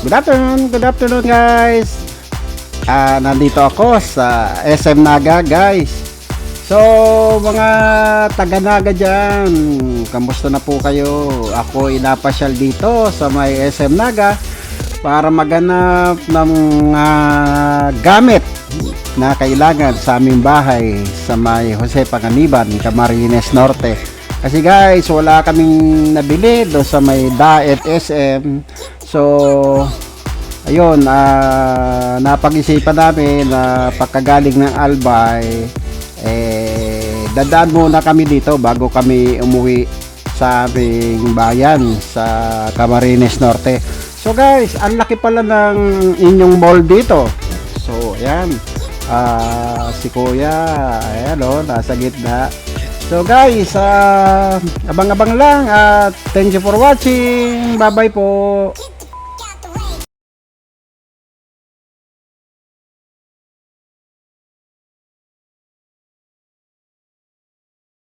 Good afternoon, good afternoon guys. Ah, nandito ako sa SM Naga guys. So, mga taga Naga diyan, kamusta na po kayo? Ako inapasyal dito sa may SM Naga para maganap ng ah, gamit na kailangan sa aming bahay sa may Jose Panganiban, Camarines Norte. Kasi guys, wala kaming nabili doon sa may Daet SM. So, ayun, ah, napag-isipan namin na pagkagaling ng Albay, eh, dadaan muna kami dito bago kami umuwi sa aming bayan sa Camarines Norte. So guys, ang laki pala ng inyong mall dito. So, ayan. Ah, si Kuya, ayan o, nasa gitna. So guys, ah, abang-abang lang at thank you for watching. Bye-bye po.